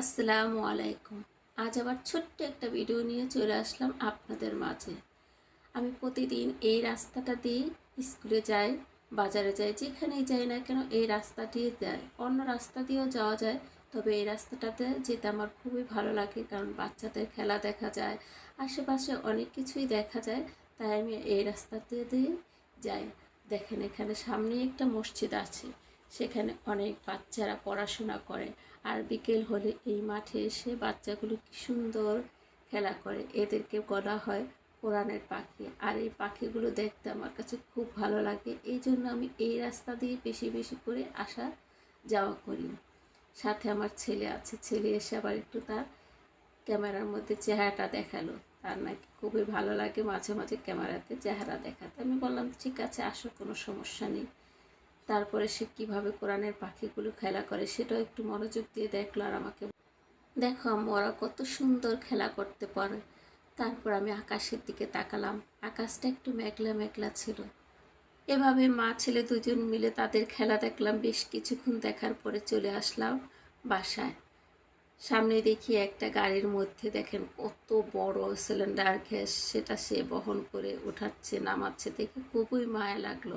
আসসালামু আলাইকুম। আজ আবার ছোট্ট একটা ভিডিও নিয়ে চলে আসলাম আপনাদের মাঝে। আমি প্রতিদিন এই রাস্তাটা দিয়ে স্কুলে যাই, বাজারে যাই, যেখানেই যাই না কেন এই রাস্তা দিয়ে যাই। অন্য রাস্তা দিয়েও যাওয়া যায়, তবে এই রাস্তাটাতে যেতে আমার খুবই ভালো লাগে কারণ বাচ্চাদের খেলা দেখা যায়, আশেপাশে অনেক কিছুই দেখা যায়, তাই আমি এই রাস্তাতে দিয়ে যাই। দেখেন এখানে সামনেই একটা মসজিদ আছে। সেখানে অনেক বাচ্চারা পড়াশোনা করে। আর বিকেল হলে এই মাঠে এসে বাচ্চাগুলো কি সুন্দর খেলা করে। এদেরকে বলা হয় কোরআনের পাখি। আর এই পাখিগুলো দেখতে আমার কাছে খুব ভালো লাগে। এই জন্য আমি এই রাস্তা দিয়ে বেশি বেশি করে আসা যাওয়া করি। সাথে আমার ছেলে আছে। ছেলে এসে আবার একটু তার ক্যামেরার মধ্যে চেহারাটা দেখাল। তার নাকি খুবই ভালো লাগে মাঝে মাঝে ক্যামেরাতে চেহারা দেখাতে। আমি বললাম, ঠিক আছে, আসো, কোনো সমস্যা নেই। তারপরে সে কীভাবে কোরআনের পাখিগুলো খেলা করে সেটাও একটু মনোযোগ দিয়ে দেখল আর আমাকে দেখো আম্মু, ওরা কত সুন্দর খেলা করতে পারে। তারপর আমি আকাশের দিকে তাকালাম। আকাশটা একটু মেঘলা মেঘলা ছিল। এভাবে মা ছেলে দুজন মিলে তাদের খেলা দেখলাম। বেশ কিছুক্ষণ দেখার পরে চলে আসলাম বাসায়। সামনে দেখি একটা গাড়ির মধ্যে দেখেন কত বড় সিলিন্ডার গ্যাস, সেটা সে বহন করে উঠাচ্ছে, নামাচ্ছে। দেখে খুবই মায়া লাগল।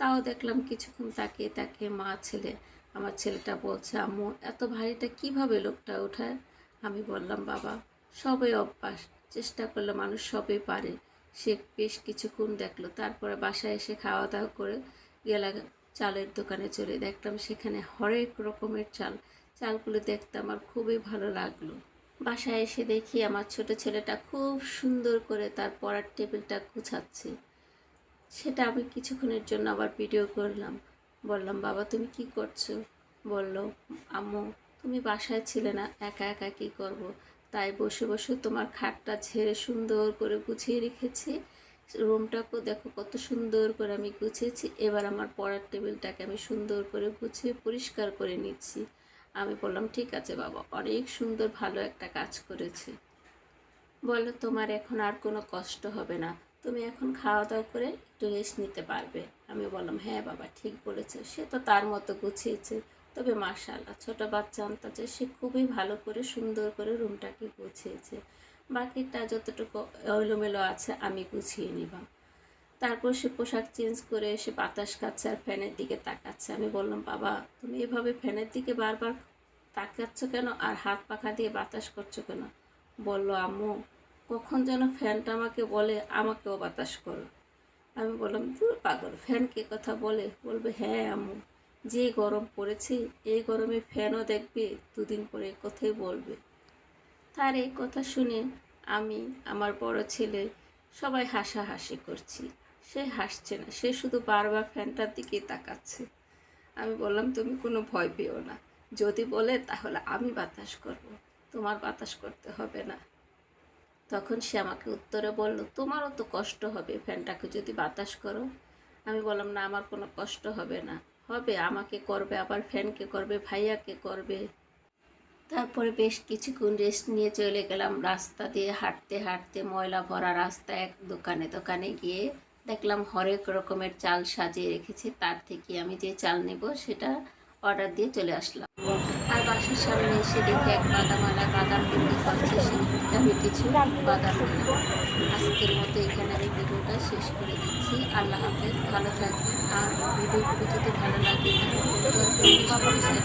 তাও দেখলাম কিছুক্ষণ তাকিয়ে তাকিয়ে মা ছেলে, আমার ছেলেটা বলছে, আম্মু, এত ভারীটা কীভাবে লোকটা ওঠায়? আমি বললাম, বাবা, সবই অভ্যাস। চেষ্টা করলে মানুষ সবই পারে। সে বেশ কিছুক্ষণ দেখল। তারপরে বাসায় এসে খাওয়া দাওয়া করে গেলাম চালের দোকানে চলে। দেখলাম সেখানে হরেক রকমের চাল। চালগুলো দেখতে আমার খুবই ভালো লাগল। বাসায় এসে দেখি আমার ছোট ছেলেটা খুব সুন্দর করে তার পড়ার টেবিলটা গুছাচ্ছে। সেটা আমি কিছুক্ষণের জন্য আবার ভিডিও করলাম। বললাম, বাবা, তুমি কি করছ? বলল, আম্মু, তুমি বাসায় ছিলে না, একা একা কী করব। তাই বসে বসে তোমার খাটটা ঝেড়ে সুন্দর করে গুছিয়ে রেখেছি। রুমটাকেও দেখো কত সুন্দর করে আমি গুছিয়েছি। এবার আমার পড়ার টেবিলটাকে আমি সুন্দর করে গুছিয়ে পরিষ্কার করে নিচ্ছি। আমি বললাম, ঠিক আছে বাবা, অনেক সুন্দর ভালো একটা কাজ করেছে। বলল, তোমার এখন আর কোনো কষ্ট হবে না। তুমি এখন খাওয়া দাওয়া করে একটু রেস্ট নিতে পারবে। আমি বললাম হ্যাঁ বাবা, ঠিক বলেছে। সে তো তার মতো গুছিয়েছে। তবে মাশাল্লাহ ছোট বাচ্চা আনতাছে সে খুবই ভালো করে সুন্দর করে রুমটাকে গুছিয়েছে। বাকিটা যতটুকু এলোমেলো আছে আমি গুছিয়ে নিবাম তারপর সে পোশাক চেঞ্জ করে এসে বাতাস খাচ্ছে আর ফ্যানের দিকে তাকাচ্ছে। আমি বললাম, বাবা, তুমি এভাবে ফ্যানের দিকে বারবার তাকাচ্ছ কেন? আর হাত পাখা দিয়ে বাতাস করছ কেন? বলল, আম্মু কখন যেন ফ্যানটা আমাকে বলে, আমাকেও বাতাস করো। আমি বললাম, দূর পাগল, ফ্যান কে কথা বলে? বলবে হ্যাঁ আমু যে গরম পড়েছে, এই গরমে ফ্যানও দেখবে, দুদিন পরে কথাই বলবে। তার এই কথা শুনে আমি, আমার বড় ছেলে, সবাই হাসাহাসি করছি। সে হাসছে না, সে শুধু বারবার ফ্যানটার দিকেই তাকাচ্ছে। আমি বললাম, তুমি কোনো ভয় পেও না। যদি বলে, তাহলে আমি বাতাস করব। তোমার বাতাস করতে হবে না। তখন সে আমাকে উত্তরে বলল, তোমারও তো কষ্ট হবে, ফ্যানটাকে যদি বাতাস করো। আমি বললাম, না, আমার কোনো কষ্ট হবে না। হবে, আমাকে করবে, আবার ফ্যানকে করবে, ভাইয়াকে করবে। তারপরে বেশ কিছুক্ষণ রেস্ট নিয়ে চলে গেলাম রাস্তা দিয়ে হাঁটতে হাঁটতে ময়লা ভরা রাস্তা এক দোকানে দোকানে গিয়ে দেখলাম হরেক রকমের চাল সাজিয়ে রেখেছে। তার থেকে আমি যে চাল নেব সেটা অর্ডার দিয়ে চলে আসলাম। আর বাসার সামনে এসে দেখে এক বাদামালা বাদাম বিক্রি করছে আমি কিছু বাদাম আজকের মতো এখানে আমি ভিডিওটা শেষ করে দিচ্ছি। আল্লাহ হাফেজ, ভালো থাকবেন। আর ভিডিওগুলো যদি ভালো লাগে, তাহলে